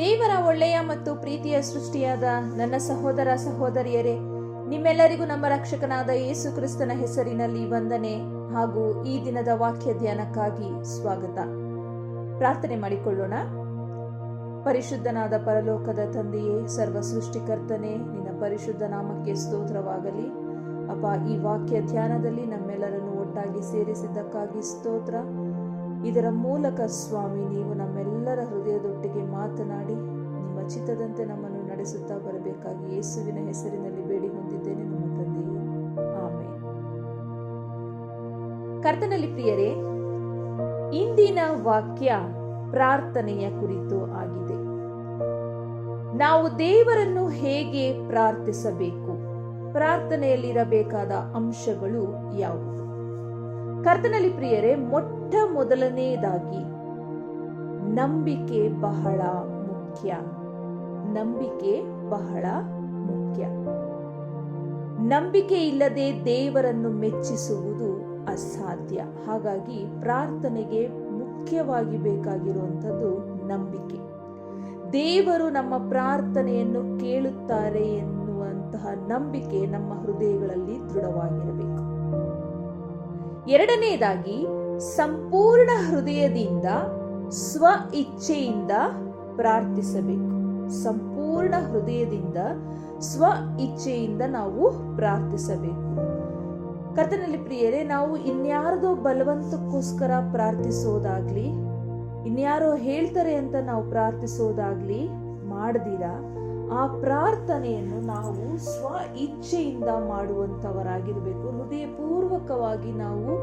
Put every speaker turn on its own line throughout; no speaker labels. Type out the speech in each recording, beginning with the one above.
ದೇವರ ಒಳ್ಳೆಯ ಮತ್ತು ಪ್ರೀತಿಯ ಸೃಷ್ಟಿಯಾದ ನನ್ನ ಸಹೋದರ ಸಹೋದರಿಯರೇ, ನಿಮ್ಮೆಲ್ಲರಿಗೂ ನಮ್ಮ ರಕ್ಷಕನಾದ ಯೇಸು ಕ್ರಿಸ್ತನ ಹೆಸರಿನಲ್ಲಿ ವಂದನೆ ಹಾಗೂ ಈ ದಿನದ ವಾಕ್ಯ ಧ್ಯಾನಕ್ಕಾಗಿ ಸ್ವಾಗತ. ಪ್ರಾರ್ಥನೆ ಮಾಡಿಕೊಳ್ಳೋಣ. ಪರಿಶುದ್ಧನಾದ ಪರಲೋಕದ ತಂದೆಯೇ ಸರ್ವ ಸೃಷ್ಟಿಕರ್ತನೇ ನಿನ್ನ ಪರಿಶುದ್ಧ ನಾಮಕ್ಕೆ ಸ್ತೋತ್ರವಾಗಲಿ. ಅಪ್ಪ, ಈ ವಾಕ್ಯ ಧ್ಯಾನದಲ್ಲಿ ನಮ್ಮೆಲ್ಲರನ್ನು ಒಟ್ಟಾಗಿ ಸೇರಿಸಿದ್ದಕ್ಕಾಗಿ ಸ್ತೋತ್ರ. ಇದರ ಮೂಲಕ ಸ್ವಾಮಿ, ನೀವು ನಮ್ಮೆಲ್ಲರ ಹೃದಯದೊಟ್ಟಿಗೆ ಮಾತನಾಡಿ, ನಿಮ್ಮ ಚಿತ್ತದಂತೆ ನಮ್ಮನ್ನು ನಡೆಸುತ್ತಾ ಬರಬೇಕಾಗಿ ಯೇಸುವಿನ ಹೆಸರಿನಲ್ಲಿ ಬೇಡಿ ಹೊಂದಿದ್ದೇನೆ ನಮ್ಮ ತಂದೆಯೇ. ಆಮೇಲೆ ಕರ್ತನಲ್ಲಿ ಪ್ರಿಯರೇ, ಇಂದಿನ ವಾಕ್ಯ ಪ್ರಾರ್ಥನೆಯ ಕುರಿತು ಆಗಿದೆ. ನಾವು ದೇವರನ್ನು ಹೇಗೆ ಪ್ರಾರ್ಥಿಸಬೇಕು? ಪ್ರಾರ್ಥನೆಯಲ್ಲಿರಬೇಕಾದ ಅಂಶಗಳು ಯಾವುವು? ಕರ್ತನಲ್ಲಿ ಪ್ರಿಯರೇ, ಮೊಟ್ಟ ಮೊದಲನೆಯದಾಗಿ ನಂಬಿಕೆ ಬಹಳ ಮುಖ್ಯ. ನಂಬಿಕೆ ಬಹಳ ಮುಖ್ಯ. ನಂಬಿಕೆ ಇಲ್ಲದೆ ದೇವರನ್ನು ಮೆಚ್ಚಿಸುವುದು ಅಸಾಧ್ಯ. ಹಾಗಾಗಿ ಪ್ರಾರ್ಥನೆಗೆ ಮುಖ್ಯವಾಗಿ ಬೇಕಾಗಿರುವಂಥದ್ದು ನಂಬಿಕೆ. ದೇವರು ನಮ್ಮ ಪ್ರಾರ್ಥನೆಯನ್ನು ಕೇಳುತ್ತಾರೆ ಎನ್ನುವಂತಹ ನಂಬಿಕೆ ನಮ್ಮ ಹೃದಯಗಳಲ್ಲಿ ದೃಢವಾಗಿರಬೇಕು. ಎರಡನೆಯದಾಗಿ ಸಂಪೂರ್ಣ ಹೃದಯದಿಂದ ಸ್ವ ಇಚ್ಛೆಯಿಂದ ಪ್ರಾರ್ಥಿಸಬೇಕು. ಸಂಪೂರ್ಣ ಹೃದಯದಿಂದ ಸ್ವ ಇಚ್ಛೆಯಿಂದ ನಾವು ಪ್ರಾರ್ಥಿಸಬೇಕು. ಕರ್ತನಲ್ಲಿ ಪ್ರಿಯರೇ, ನಾವು ಇನ್ಯಾರದೋ ಬಲವಂತಕ್ಕೋಸ್ಕರ ಪ್ರಾರ್ಥಿಸೋದಾಗ್ಲಿ, ಇನ್ಯಾರೋ ಹೇಳ್ತಾರೆ ಅಂತ ನಾವು ಪ್ರಾರ್ಥಿಸೋದಾಗ್ಲಿ ಮಾಡದಿರ? ಆ ಪ್ರಾರ್ಥನೆಯನ್ನು ನಾವು ಸ್ವ ಇಚ್ಛೆಯಿಂದ ಮಾಡುವಂಥವರಾಗಿರಬೇಕು. ಹೃದಯಪೂರ್ವಕವಾಗಿ ನಾವು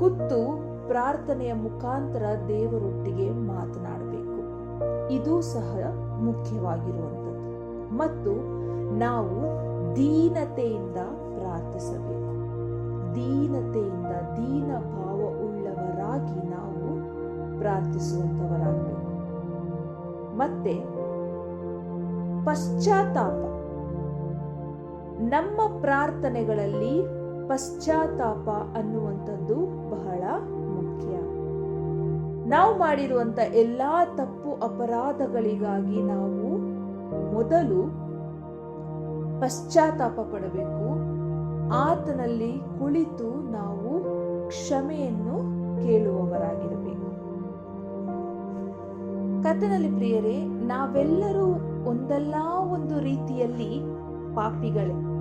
ಕುತ್ತು ಪ್ರಾರ್ಥನೆಯ ಮುಖಾಂತರ ದೇವರೊಟ್ಟಿಗೆ ಮಾತನಾಡಬೇಕು. ಇದು ಸಹ ಮುಖ್ಯವಾಗಿರುವಂಥದ್ದು. ಮತ್ತು ನಾವು ದೀನತೆಯಿಂದ ಪ್ರಾರ್ಥಿಸಬೇಕು. ದೀನತೆಯಿಂದ ದೀನ ಭಾವ ಉಳ್ಳವರಾಗಿ ನಾವು ಪ್ರಾರ್ಥಿಸುವಂಥವರಾಗಬೇಕು. ಮತ್ತೆ ಪಶ್ಚಾತ್ತಾಪ. ನಮ್ಮ ಪ್ರಾರ್ಥನೆಗಳಲ್ಲಿ ಪಶ್ಚಾತ್ತಾಪ ಅನ್ನುವಂಥದ್ದು ಬಹಳ ಮುಖ್ಯ. ನಾವು ಮಾಡಿರುವಂತ ಎಲ್ಲಾ ತಪ್ಪು ಅಪರಾಧಗಳಿಗಾಗಿ ನಾವು ಮೊದಲು ಪಶ್ಚಾತ್ತಾಪ ಪಡಬೇಕು. ಆತನಲ್ಲಿ ಕುಳಿತು ನಾವು ಕ್ಷಮೆಯನ್ನು ಕೇಳುವವರಾಗಿರಬೇಕು. ಕಥನಲ್ಲಿ ಪ್ರಿಯರೇ, ನಾವೆಲ್ಲರೂ ಒಂದಲ್ಲ ಒಂದು ರೀತಿಯಲ್ಲಿ ಪಾಪಿಗಳೇ.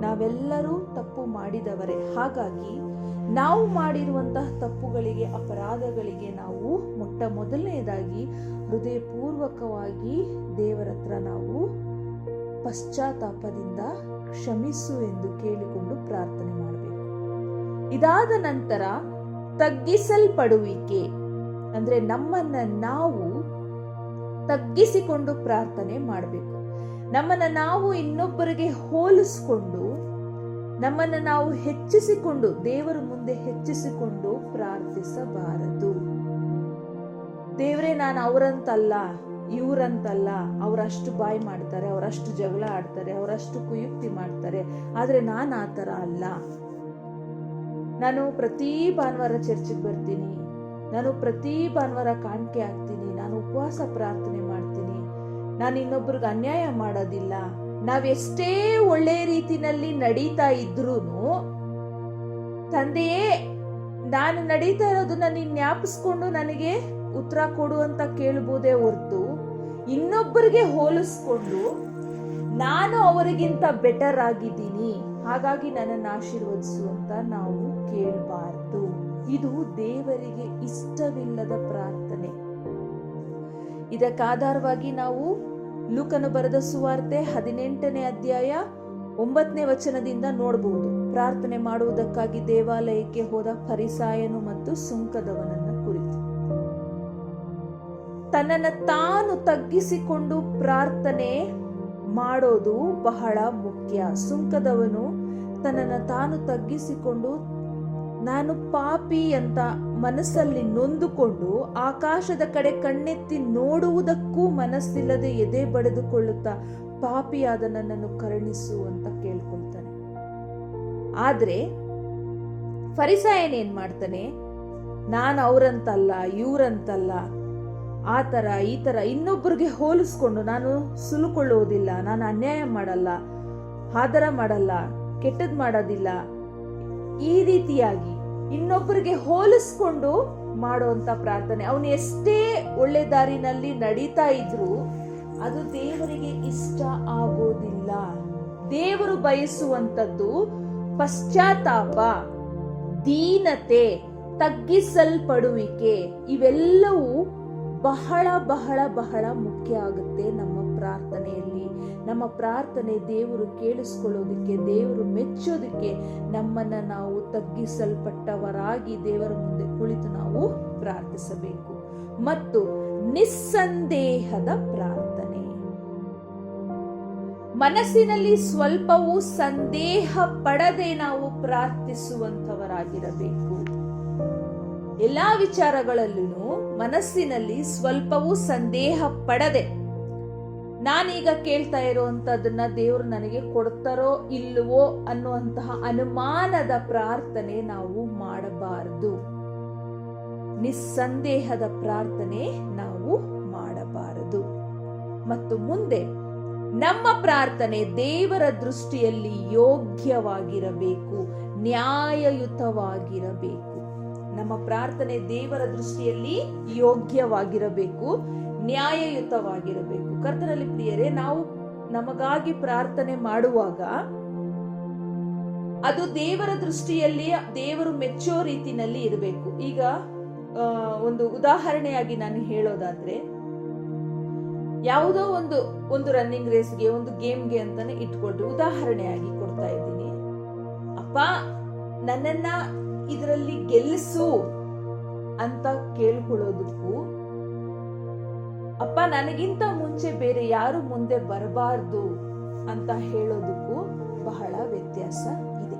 ನಾವೆಲ್ಲರೂ ತಪ್ಪು ಮಾಡಿದವರೇ. ಹಾಗಾಗಿ ನಾವು ಮಾಡಿರುವಂತಹ ತಪ್ಪುಗಳಿಗೆ, ಅಪರಾಧಗಳಿಗೆ ನಾವು ಮೊಟ್ಟ ಮೊದಲನೆಯದಾಗಿ ಹೃದಯಪೂರ್ವಕವಾಗಿ ದೇವರ ಹತ್ರ ನಾವು ಪಶ್ಚಾತ್ತಾಪದಿಂದ ಕ್ಷಮಿಸು ಎಂದು ಕೇಳಿಕೊಂಡು ಪ್ರಾರ್ಥನೆ ಮಾಡಬೇಕು. ಇದಾದ ನಂತರ ತಗ್ಗಿಸಲ್ಪಡುವಿಕೆ. ಅಂದ್ರೆ ನಮ್ಮನ್ನ ನಾವು ತಗ್ಗಿಸಿಕೊಂಡು ಪ್ರಾರ್ಥನೆ ಮಾಡಬೇಕು. ನಮ್ಮನ್ನ ನಾವು ಇನ್ನೊಬ್ಬರಿಗೆ ಹೋಲಿಸ್ಕೊಂಡು, ನಮ್ಮನ್ನ ನಾವು ಹೆಚ್ಚಿಸಿಕೊಂಡು, ದೇವರ ಮುಂದೆ ಹೆಚ್ಚಿಸಿಕೊಂಡು ಪ್ರಾರ್ಥಿಸಬಾರದು. ದೇವರೇ, ನಾನು ಅವರಂತಲ್ಲ, ಇವರಂತಲ್ಲ, ಅವರಷ್ಟು ಬಾಯಿ ಮಾಡ್ತಾರೆ, ಅವರಷ್ಟು ಜಗಳ ಆಡ್ತಾರೆ, ಅವರಷ್ಟು ಕುಯುಕ್ತಿ ಮಾಡ್ತಾರೆ, ಆದ್ರೆ ನಾನು ಆ ಥರ ಅಲ್ಲ. ನಾನು ಪ್ರತಿ ಭಾನುವಾರ ಚರ್ಚಿಗೆ ಬರ್ತೀನಿ, ನಾನು ಪ್ರತಿ ಭಾನುವಾರ ಕಾಣಿಕೆ ಆಗ್ತೀನಿ, ನಾನು ಉಪವಾಸ ಪ್ರಾರ್ಥನೆ ನಾನು ಇನ್ನೊಬ್ರಿಗೆ ಅನ್ಯಾಯ ಮಾಡೋದಿಲ್ಲ. ನಾವೆಷ್ಟೇ ಒಳ್ಳೆ ರೀತಿನಲ್ಲಿ ನಡೀತಾ ಇದ್ರೂ ತಂದೆಯೇ, ನಾನು ನಡೀತಾ ಇರೋದನ್ನ ನೀನ್ ಜ್ಞಾಪಿಸ್ಕೊಂಡು ನನಗೆ ಉತ್ತರ ಕೊಡು ಅಂತ ಕೇಳ್ಬೋದೇ ಹೊರ್ತು ಇನ್ನೊಬ್ಬರಿಗೆ ಹೋಲಿಸ್ಕೊಂಡು ನಾನು ಅವರಿಗಿಂತ ಬೆಟರ್ ಆಗಿದ್ದೀನಿ. ಹಾಗಾಗಿ ನನ್ನನ್ನು ಆಶೀರ್ವದಿಸು ಅಂತ ನಾವು ಕೇಳಬಾರ್ದು. ಇದು ದೇವರಿಗೆ ಇಷ್ಟವಿಲ್ಲದ ಪ್ರಾರ್ಥನೆ. ಇದಕ್ಕಾಧಾರವಾಗಿ ನಾವು ಲೂಕನು ಬರೆದ ಸುವಾರ್ತೆ ಹದಿನೆಂಟನೇ ಅಧ್ಯಾಯ ಒಂಬತ್ತನೇ ವಚನದಿಂದ ನೋಡಬಹುದು ಪ್ರಾರ್ಥನೆ ಮಾಡುವುದಕ್ಕಾಗಿ ದೇವಾಲಯಕ್ಕೆ ಹೋದ ಫರಿಸಾಯನು ಮತ್ತು ಸುಂಕದವನನ್ನ ಕುರಿತು. ತನ್ನನ್ನು ತಾನು ತಗ್ಗಿಸಿಕೊಂಡು ಪ್ರಾರ್ಥನೆ ಮಾಡೋದು ಬಹಳ ಮುಖ್ಯ. ಸುಂಕದವನು ತನ್ನನ್ನು ತಾನು ತಗ್ಗಿಸಿಕೊಂಡು ನಾನು ಪಾಪಿ ಅಂತ ಮನಸ್ಸಲ್ಲಿ ನೊಂದುಕೊಂಡು ಆಕಾಶದ ಕಡೆ ಕಣ್ಣೆತ್ತಿ ನೋಡುವುದಕ್ಕೂ ಮನಸ್ಸಿಲ್ಲದೆ ಎದೆ ಬಡಿದುಕೊಳ್ಳುತ್ತಾ ಪಾಪಿಯಾದ ನನ್ನನ್ನು ಕರುಣಿಸು ಅಂತ ಕೇಳ್ಕೊಳ್ತಾನೆ. ಆದ್ರೆ ಫರಿಸಾಯನ್ ಮಾಡ್ತಾನೆ? ನಾನು ಅವರಂತಲ್ಲ, ಇವರಂತಲ್ಲ, ಆ ಥರ ಈ ಥರ ಇನ್ನೊಬ್ಬರಿಗೆ ಹೋಲಿಸ್ಕೊಂಡು ನಾನು ಸುಲುಕೊಳ್ಳುವುದಿಲ್ಲ ನಾನು ಅನ್ಯಾಯ ಮಾಡಲ್ಲ, ಆದರ ಮಾಡಲ್ಲ, ಕೆಟ್ಟದ್ ಮಾಡೋದಿಲ್ಲ, ಈ ರೀತಿಯಾಗಿ ಇನ್ನೊಬ್ಬರಿಗೆ ಹೋಲಿಸ್ಕೊಂಡು ಮಾಡುವಂತ ಪ್ರಾರ್ಥನೆ. ಅವನು ಎಷ್ಟೇ ಒಳ್ಳೆ ದಾರಿನಲ್ಲಿ ನಡೀತಾ ಇದ್ರು ಅದು ದೇವರಿಗೆ ಇಷ್ಟ ಆಗೋದಿಲ್ಲ. ದೇವರು ಬಯಸುವಂತದ್ದು ಪಶ್ಚಾತ್ತಾಪ, ದೀನತೆ, ತಗ್ಗಿಸಲ್ಪಡುವಿಕೆ, ಇವೆಲ್ಲವೂ ಬಹಳ ಬಹಳ ಬಹಳ ಮುಖ್ಯ ಆಗುತ್ತೆ ನಮ್ಮ ಪ್ರಾರ್ಥನೆಯಲ್ಲಿ. ನಮ್ಮ ಪ್ರಾರ್ಥನೆ ದೇವರು ಕೇಳಿಸ್ಕೊಳ್ಳೋದಕ್ಕೆ, ದೇವರು ಮೆಚ್ಚೋದಕ್ಕೆ ನಮ್ಮನ್ನ ನಾವು ತಗ್ಗಿಸಲ್ಪಟ್ಟವರಾಗಿ ದೇವರ ಮುಂದೆ ಕುಳಿತು ನಾವು ಪ್ರಾರ್ಥಿಸಬೇಕು. ಮತ್ತು ನಿಸ್ಸಂದೇಹದ ಪ್ರಾರ್ಥನೆ. ಮನಸ್ಸಿನಲ್ಲಿ ಸ್ವಲ್ಪವೂ ಸಂದೇಹ ಪಡದೆ ನಾವು ಪ್ರಾರ್ಥಿಸುವಂತವರಾಗಿರಬೇಕು ಎಲ್ಲಾ ವಿಚಾರಗಳಲ್ಲೂ ಮನಸ್ಸಿನಲ್ಲಿ ಸ್ವಲ್ಪವೂ ಸಂದೇಹ ಪಡದೆ ನಾನೀಗ ಕೇಳ್ತಾ ಇರುವಂತದನ್ನ ದೇವರು ನನಗೆ ಕೊಡ್ತಾರೋ ಇಲ್ಲವೋ ಅನ್ನುವಂತಹ ಅನುಮಾನದ ಪ್ರಾರ್ಥನೆ ನಾವು ಮಾಡಬಾರದು. ನಿಸ್ಸಂದೇಹದ ಪ್ರಾರ್ಥನೆ ನಾವು ಮಾಡಬಾರದು. ಮತ್ತು ಮುಂದೆ ನಮ್ಮ ಪ್ರಾರ್ಥನೆ ದೇವರ ದೃಷ್ಟಿಯಲ್ಲಿ ಯೋಗ್ಯವಾಗಿರಬೇಕು, ನ್ಯಾಯಯುತವಾಗಿರಬೇಕು. ನಮ್ಮ ಪ್ರಾರ್ಥನೆ ದೇವರ ದೃಷ್ಟಿಯಲ್ಲಿ ಯೋಗ್ಯವಾಗಿರಬೇಕು, ನ್ಯಾಯಯುತವಾಗಿರಬೇಕು. ಕರ್ತನಲ್ಲಿ ಪ್ರಿಯರೇ, ನಾವು ನಮಗಾಗಿ ಪ್ರಾರ್ಥನೆ ಮಾಡುವಾಗ ಅದು ದೇವರ ದೃಷ್ಟಿಯಲ್ಲಿ ದೇವರು ಮೆಚ್ಚೋ ರೀತಿನಲ್ಲಿ ಇರಬೇಕು. ಈಗ ಒಂದು ಉದಾಹರಣೆಯಾಗಿ ನಾನು ಹೇಳೋದಾದ್ರೆ, ಯಾವುದೋ ಒಂದು ಒಂದು ರನ್ನಿಂಗ್ ರೇಸ್ಗೆ ಒಂದು ಗೇಮ್ಗೆ ಅಂತಾನೆ ಇಟ್ಕೊಂಡು ಉದಾಹರಣೆಯಾಗಿ ಕೊಡ್ತಾ ಇದ್ದೀನಿ. ಅಪ್ಪ, ನನ್ನನ್ನ ಇದರಲ್ಲಿ ಗೆಲ್ಲಿಸು ಅಂತ ಕೇಳ್ಕೊಳ್ಳೋದಕ್ಕೂ, ಅಪ್ಪ ನನಗಿಂತ ಮುಂಚೆ ಬೇರೆ ಯಾರು ಮುಂದೆ ಬರಬಾರ್ದು ಅಂತ ಹೇಳೋದಕ್ಕೂ ಬಹಳ ವ್ಯತ್ಯಾಸ ಇದೆ.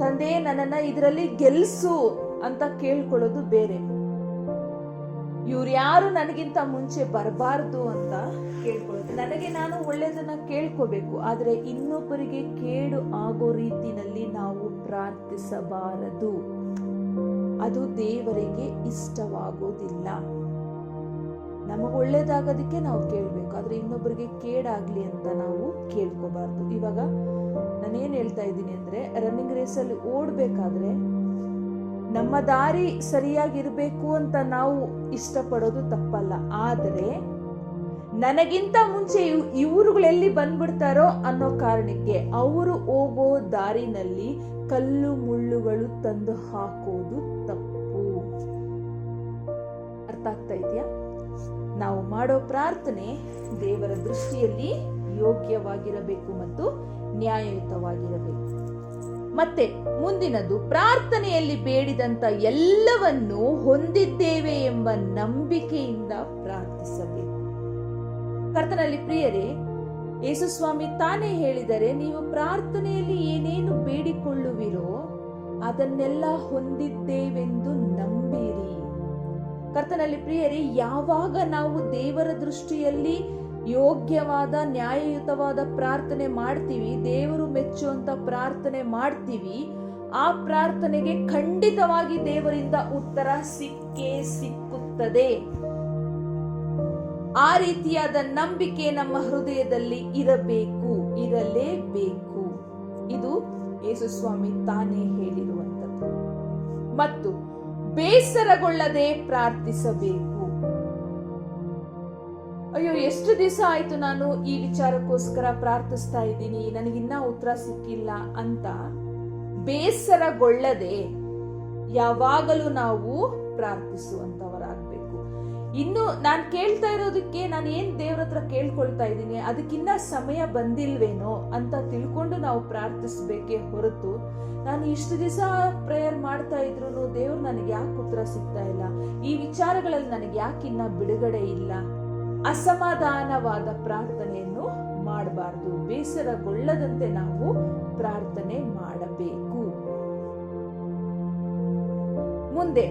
ತಂದೆ ನನ್ನನ್ನ ಇದರಲ್ಲಿ ಗೆಲ್ಸು ಅಂತ ಕೇಳ್ಕೊಳ್ಳೋದು ಬೇರೆ. ಇವ್ರು ಯಾರು ನನಗಿಂತ ಮುಂಚೆ ಬರಬಾರ್ದು ಅಂತ ಕೇಳ್ಕೊಳ್ಳೋದು ನನಗೆ ನಾನು ಒಳ್ಳೆಯದನ್ನು ಕೇಳ್ಕೋಬೇಕು, ಆದರೆ ಇನ್ನೊಬ್ಬರಿಗೆ ಕೇಡು ಆಗೋ ರೀತಿಯಲ್ಲಿ ನಾವು ಪ್ರಾರ್ಥಿಸಬಾರದು. ಅದು ದೇವರಿಗೆ ಇಷ್ಟವಾಗೋದಿಲ್ಲ. ನಮಗೆ ಒಳ್ಳೇದಾಗೋದಕ್ಕೆ ನಾವು ಕೇಳಬೇಕು, ಆದರೆ ಇನ್ನೊಬ್ಬರಿಗೆ ಕೇಡಾಗಲಿ ಅಂತ ನಾವು ಕೇಳ್ಕೋಬಾರ್ದು. ಇವಾಗ ನಾನೇನು ಹೇಳ್ತಾ ಇದ್ದೀನಿ ಅಂದರೆ ರನ್ನಿಂಗ್ ರೇಸಲ್ಲಿ ಓಡ್ಬೇಕಾದ್ರೆ ನಮ್ಮ ದಾರಿ ಸರಿಯಾಗಿರಬೇಕು ಅಂತ ನಾವು ಇಷ್ಟಪಡೋದು ತಪ್ಪಲ್ಲ. ಆದರೆ ನನಗಿಂತ ಮುಂಚೆ ಇವ್- ಇವ್ರುಗಳೆಲ್ಲಿ ಬಂದ್ಬಿಡ್ತಾರೋ ಅನ್ನೋ ಕಾರಣಕ್ಕೆ ಅವರು ಹೋಗೋ ದಾರಿನಲ್ಲಿ ಕಲ್ಲು ಮುಳ್ಳುಗಳು ತಂದು ಹಾಕೋದು ತಪ್ಪು. ಅರ್ಥ ಆಗ್ತಾ ಇದೆಯಾ? ನಾವು ಮಾಡೋ ಪ್ರಾರ್ಥನೆ ದೇವರ ದೃಷ್ಟಿಯಲ್ಲಿ ಯೋಗ್ಯವಾಗಿರಬೇಕು ಮತ್ತು ನ್ಯಾಯಯುತವಾಗಿರಬೇಕು. ಮತ್ತೆ ಮುಂದಿನದು ಪ್ರಾರ್ಥನೆಯಲ್ಲಿ ಬೇಡಿದಂತ ಎಲ್ಲವನ್ನು ಹೊಂದಿದ್ದೇವೆ ಎಂಬ ನಂಬಿಕೆಯಿಂದ ಪ್ರಾರ್ಥಿಸಬೇಕು. ಕರ್ತನಲ್ಲಿ ಪ್ರಿಯರೇ, ಯೇಸುಸ್ವಾಮಿ ತಾನೇ ಹೇಳಿದರೆ ನೀವು ಪ್ರಾರ್ಥನೆಯಲ್ಲಿ ಏನೇನು ಬೇಡಿಕೊಳ್ಳುವಿರೋ ಅದನ್ನೆಲ್ಲ ಹೊಂದಿದ್ದೇವೆಂದು ನಂಬಿರಿ. ಕರ್ತನಲ್ಲಿ ಪ್ರಿಯರೇ, ಯಾವಾಗ ನಾವು ದೇವರ ದೃಷ್ಟಿಯಲ್ಲಿ ಯೋಗ್ಯವಾದ, ನ್ಯಾಯಯುತವಾದ ಪ್ರಾರ್ಥನೆ ಮಾಡ್ತೀವಿ, ದೇವರು ಮೆಚ್ಚುವಂತ ಪ್ರಾರ್ಥನೆ ಮಾಡ್ತೀವಿ, ಆ ಪ್ರಾರ್ಥನೆಗೆ ಖಂಡಿತವಾಗಿ ದೇವರಿಂದ ಉತ್ತರ ಸಿಕ್ಕೇ ಸಿಕ್ಕುತ್ತದೆ. ಆ ರೀತಿಯಾದ ನಂಬಿಕೆ ನಮ್ಮ ಹೃದಯದಲ್ಲಿ ಇರಬೇಕು, ಇರಲೇಬೇಕು. ಇದು ಯೇಸುಸ್ವಾಮಿ ತಾನೇ ಹೇಳಿರುವಂಥದ್ದು. ಮತ್ತು ಬೇಸರಗೊಳ್ಳದೆ ಪ್ರಾರ್ಥಿಸಬೇಕು. ಅಯ್ಯೋ, ಎಷ್ಟು ದಿವಸ ಆಯ್ತು ನಾನು ಈ ವಿಚಾರಕ್ಕೋಸ್ಕರ ಪ್ರಾರ್ಥಿಸ್ತಾ ಇದ್ದೀನಿ? ನನಗಿನ್ನ ಉತ್ತರ ಸಿಕ್ಕಿಲ್ಲ ಅಂತ ಬೇಸರಗೊಳ್ಳದೆ ಯಾವಾಗಲೂ ನಾವು ಪ್ರಾರ್ಥಿಸುವಂಥವರಾಗಬೇಕು. ಇನ್ನು ನಾನು ಕೇಳ್ತಾ ಇರೋದಕ್ಕೆ ನಾನು ಏನ್ ದೇವ್ರ ಹತ್ರ ಕೇಳ್ಕೊಳ್ತಾ ಇದ್ದೀನಿ? ಅದಕ್ಕಿನ್ನ ಸಮಯ ಬಂದಿಲ್ವೇನೋ ಅಂತ ತಿಳ್ಕೊಂಡು ನಾವು ಪ್ರಾರ್ಥಿಸ್ಬೇಕೇ ಹೊರತು ನಾನು ಇಷ್ಟು ದಿವಸ ಪ್ರೇಯರ್ ಮಾಡ್ತಾ ಇದ್ರು ದೇವ್ರು ನನಗೆ ಯಾಕೆ ಉತ್ತರ ಸಿಗ್ತಾ ಇಲ್ಲ. ಈ ವಿಚಾರಗಳಲ್ಲಿ ನನಗೆ ಯಾಕಿನ್ನ ಬಿಡುಗಡೆ ಇಲ್ಲ. ಅಸಮಾಧಾನವಾದ ಪ್ರಾರ್ಥನೆಯನ್ನು ಮಾಡಬಾರದು. ಬೇಸರಗೊಳ್ಳದಂತೆ ನಾವು ಪ್ರಾರ್ಥನೆ ಮಾಡಬೇಕು. ಮುಂದೆ,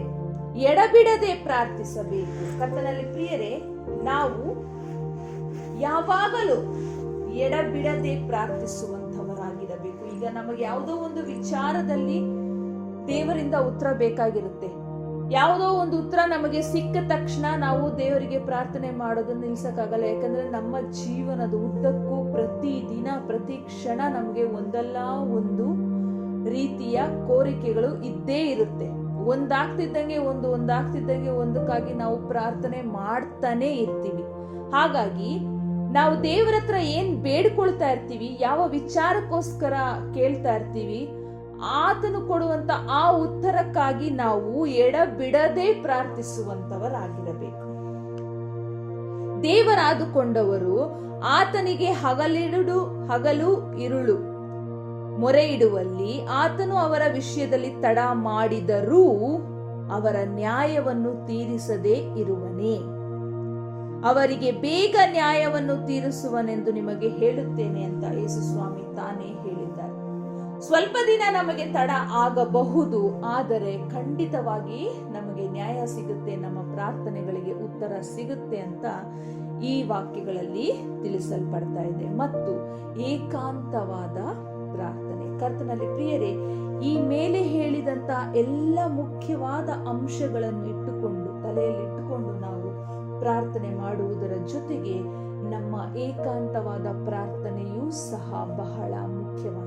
ಎಡಬಿಡದೆ ಪ್ರಾರ್ಥಿಸಬೇಕು. ಕರ್ತನಲ್ಲಿ ಪ್ರಿಯರೇ, ನಾವು ಯಾವಾಗಲೂ ಎಡಬಿಡದೆ ಪ್ರಾರ್ಥಿಸುವಂತವರಾಗಿರಬೇಕು ಈಗ ನಮಗೆ ಯಾವುದೋ ಒಂದು ವಿಚಾರದಲ್ಲಿ ದೇವರಿಂದ ಉತ್ತರ ಬೇಕಾಗಿರುತ್ತೆ. ಯಾವುದೋ ಒಂದು ಉತ್ತರ ನಮಗೆ ಸಿಕ್ಕ ತಕ್ಷಣ ನಾವು ದೇವರಿಗೆ ಪ್ರಾರ್ಥನೆ ಮಾಡೋದನ್ನ ನಿಲ್ಸಕ್ಕಾಗಲ್ಲ. ಯಾಕಂದ್ರೆ ನಮ್ಮ ಜೀವನದ ಉದ್ದಕ್ಕೂ ಪ್ರತಿ ದಿನ, ಪ್ರತಿ ಕ್ಷಣ ನಮಗೆ ಒಂದಲ್ಲ ಒಂದು ರೀತಿಯ ಕೋರಿಕೆಗಳು ಇದ್ದೇ ಇರುತ್ತೆ. ಒಂದಾಗ್ತಿದ್ದಂಗೆ ಒಂದು, ಒಂದಾಗ್ತಿದ್ದಂಗೆ ಒಂದಕ್ಕಾಗಿ ನಾವು ಪ್ರಾರ್ಥನೆ ಮಾಡ್ತಾನೆ ಇರ್ತೀವಿ. ಹಾಗಾಗಿ ನಾವು ದೇವರ ಹತ್ರ ಏನ್ ಬೇಡ್ಕೊಳ್ತಾ ಇರ್ತೀವಿ, ಯಾವ ವಿಚಾರಕ್ಕೋಸ್ಕರ ಕೇಳ್ತಾ ಇರ್ತೀವಿ ಆತನು ಕೊಡುವಂತ ಆ ಉತ್ತರಕ್ಕಾಗಿ ನಾವು ಎಡಬಿಡದೆ ಪ್ರಾರ್ಥಿಸುವಂತವರಾಗಿರಬೇಕು. ದೇವರಾದುಕೊಂಡವರು ಆತನಿಗೆ ಹಗಲಿರುಳು ಹಗಲು, ಇರುಳು ಮೊರೆ ಇಡುವಲ್ಲಿ ಆತನು ಅವರ ವಿಷಯದಲ್ಲಿ ತಡ ಮಾಡಿದರೂ ಅವರ ನ್ಯಾಯವನ್ನು ತೀರಿಸದೆ ಇರುವನೇ. ಅವರಿಗೆ ಬೇಗ ನ್ಯಾಯವನ್ನು ತೀರಿಸುವನೆಂದು ನಿಮಗೆ ಹೇಳುತ್ತೇನೆ ಅಂತ ಯೇಸು ಸ್ವಾಮಿ ತಾನೇ ಹೇಳಿದ್ದಾರೆ. ಸ್ವಲ್ಪ ದಿನ ನಮಗೆ ತಡ ಆಗಬಹುದು, ಆದರೆ ಖಂಡಿತವಾಗಿ ನಮಗೆ ನ್ಯಾಯ ಸಿಗುತ್ತೆ, ನಮ್ಮ ಪ್ರಾರ್ಥನೆಗಳಿಗೆ ಉತ್ತರ ಸಿಗುತ್ತೆ ಅಂತ ಈ ವಾಕ್ಯಗಳಲ್ಲಿ ತಿಳಿಸಲ್ಪಡ್ತಾ ಇದೆ. ಮತ್ತು ಏಕಾಂತವಾದ ಪ್ರಾರ್ಥನೆ. ಕರ್ತನಲ್ಲಿ ಪ್ರಿಯರೇ, ಈ ಮೇಲೆ ಹೇಳಿದಂತ ಎಲ್ಲ ಮುಖ್ಯವಾದ ಅಂಶಗಳನ್ನು ಇಟ್ಟುಕೊಂಡು, ತಲೆಯಲ್ಲಿ ಇಟ್ಟುಕೊಂಡು ನಾವು ಪ್ರಾರ್ಥನೆ ಮಾಡುವುದರ ಜೊತೆಗೆ ನಮ್ಮ ಏಕಾಂತವಾದ ಪ್ರಾರ್ಥನೆಯೂ ಸಹ ಬಹಳ ಮುಖ್ಯವಾಗಿದೆ.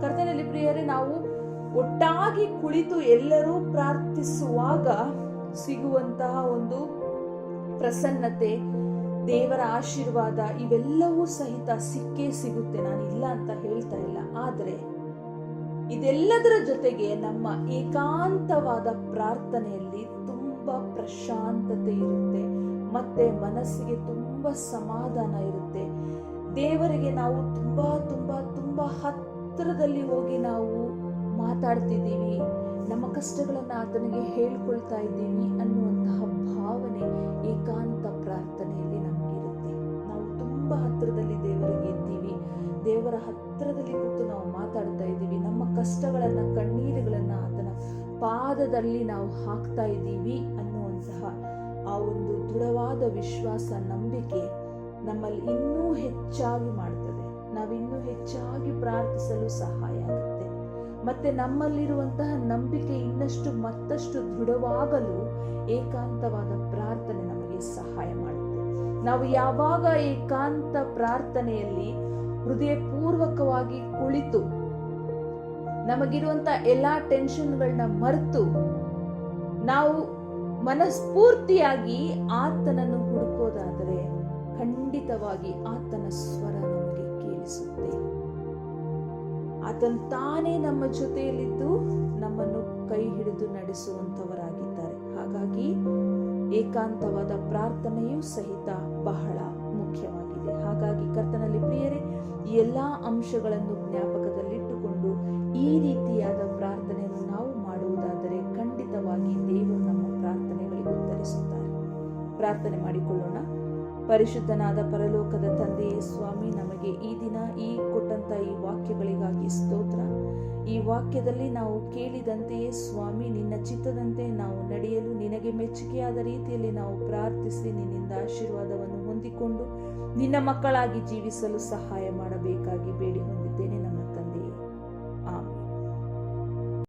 ಕರ್ತನಲ್ಲಿ ಪ್ರಿಯರೇ, ನಾವು ಒಟ್ಟಾಗಿ ಕುಳಿತು ಎಲ್ಲರೂ ಪ್ರಾರ್ಥಿಸುವಾಗ ಸಿಗುವಂತಹ ಒಂದು ಪ್ರಸನ್ನತೆ, ದೇವರ ಆಶೀರ್ವಾದ ಇವೆಲ್ಲವೂ ಸಹಿತ ಸಿಕ್ಕೇ ಸಿಗುತ್ತೆ. ನಾನು ಇಲ್ಲ ಅಂತ ಹೇಳ್ತಾ ಇಲ್ಲ. ಆದರೆ ಇದೆಲ್ಲದರ ಜೊತೆಗೆ ನಮ್ಮ ಏಕಾಂತವಾದ ಪ್ರಾರ್ಥನೆಯಲ್ಲಿ ತುಂಬಾ ಪ್ರಶಾಂತತೆ ಇರುತ್ತೆ. ಮತ್ತೆ ಮನಸ್ಸಿಗೆ ತುಂಬಾ ಸಮಾಧಾನ ಇರುತ್ತೆ. ದೇವರಿಗೆ ನಾವು ತುಂಬಾ ತುಂಬಾ ತುಂಬಾ ಹತ್ತಿರದಲ್ಲಿ ಹೋಗಿ ನಾವು ಮಾತಾಡ್ತಿದ್ದೀವಿ, ನಮ್ಮ ಕಷ್ಟಗಳನ್ನು ಆತನಿಗೆ ಹೇಳ್ಕೊಳ್ತಾ ಇದ್ದೀವಿ ಅನ್ನುವಂತಹ ಭಾವನೆ, ಏಕಾಂತ ಪ್ರಾರ್ಥನೆಯಲ್ಲಿ ನಮಗಿರುತ್ತೆ. ನಾವು ತುಂಬ ಹತ್ತಿರದಲ್ಲಿ ದೇವರಿಗೆ ಇದ್ದೀವಿ. ದೇವರ ಹತ್ತಿರದಲ್ಲಿ ಕೂತು ನಾವು ಮಾತಾಡ್ತಾ ಇದ್ದೀವಿ. ನಮ್ಮ ಕಷ್ಟಗಳನ್ನು, ಕಣ್ಣೀರುಗಳನ್ನು ಆತನ ಪಾದದಲ್ಲಿ ನಾವು ಹಾಕ್ತಾ ಇದ್ದೀವಿ ಅನ್ನುವಂತಹ ಆ ಒಂದು ದೃಢವಾದ ವಿಶ್ವಾಸ, ನಂಬಿಕೆ ನಮ್ಮಲ್ಲಿ ಇನ್ನೂ ಹೆಚ್ಚಾಗಿ ಮಾಡ್ತದೆ ನಾವಿನ್ನೂ ಹೆಚ್ಚಾಗಿ ಪ್ರಾರ್ಥಿಸಲು ಸಹಾಯ ಆಗುತ್ತೆ. ಮತ್ತೆ ನಮ್ಮಲ್ಲಿರುವಂತಹ ನಂಬಿಕೆ ಇನ್ನಷ್ಟು ಮತ್ತಷ್ಟು ದೃಢವಾಗಲು ಏಕಾಂತವಾದ ಪ್ರಾರ್ಥನೆ ನಮಗೆ ಸಹಾಯ ಮಾಡುತ್ತೆ. ನಾವು ಯಾವಾಗ ಏಕಾಂತ ಪ್ರಾರ್ಥನೆಯಲ್ಲಿ ಹೃದಯಪೂರ್ವಕವಾಗಿ ಕುಳಿತು, ನಮಗಿರುವಂತಹ ಎಲ್ಲಾ ಟೆನ್ಷನ್ಗಳನ್ನ ಮರೆತು, ನಾವು ಮನಸ್ಫೂರ್ತಿಯಾಗಿ ಆತನನ್ನು ಹುಡುಕೋದಾದರೆ ಖಂಡಿತವಾಗಿ ಆತನ ಸ್ವರ ನಮಗೆ ಕೇಳಿಸುತ್ತೆ ಆತನು ತಾನೇ ನಮ್ಮ ಜೊತೆಯಲ್ಲಿದ್ದು ನಮ್ಮನ್ನು ಕೈ ಹಿಡಿದು ನಡೆಸುವಂತವರಾಗಿದ್ದಾರೆ. ಹಾಗಾಗಿ ಏಕಾಂತವಾದ ಪ್ರಾರ್ಥನೆಯೂ ಸಹಿತ ಬಹಳ ಮುಖ್ಯವಾಗಿದೆ. ಹಾಗಾಗಿ ಕರ್ತನಲ್ಲಿ ಪ್ರಿಯರೇ ಎಲ್ಲಾ ಅಂಶಗಳನ್ನು ಜ್ಞಾಪಕದಲ್ಲಿಟ್ಟುಕೊಂಡು ಈ ರೀತಿಯಾದ ಪ್ರಾರ್ಥನೆಯನ್ನು ನಾವು ಮಾಡುವುದಾದರೆ ಖಂಡಿತವಾಗಿ ದೇವರು ನಮ್ಮ ಪ್ರಾರ್ಥನೆಗಳಿಗೆ ಉತ್ತರಿಸುತ್ತಾರೆ. ಪ್ರಾರ್ಥನೆ ಮಾಡಿಕೊಳ್ಳೋಣ. ಪರಿಶುದ್ಧನಾದ ಪರಲೋಕದ ತಂದೆಯೇ ಸ್ವಾಮಿ, ನಮಗೆ ಈ ದಿನ ಈ ಕೊಟ್ಟಂತ ಈ ವಾಕ್ಯಗಳಿಗಾಗಿ ಸ್ತೋತ್ರ. ಈ ವಾಕ್ಯದಲ್ಲಿ ನಾವು ಕೇಳಿದಂತೆಯೇ ಸ್ವಾಮಿ, ನಿನ್ನ ಚಿತ್ತದಂತೆ ನಾವು ನಡೆಯಲು ನಿನಗೆ ಮೆಚ್ಚುಗೆಯಾದ ರೀತಿಯಲ್ಲಿ ನಾವು ಪ್ರಾರ್ಥಿಸಿ ನಿನ್ನಿಂದ ಆಶೀರ್ವಾದವನ್ನು ಹೊಂದಿಕೊಂಡು ನಿನ್ನ ಮಕ್ಕಳಾಗಿ ಜೀವಿಸಲು ಸಹಾಯ ಮಾಡಬೇಕಾಗಿ ಬೇಡಿ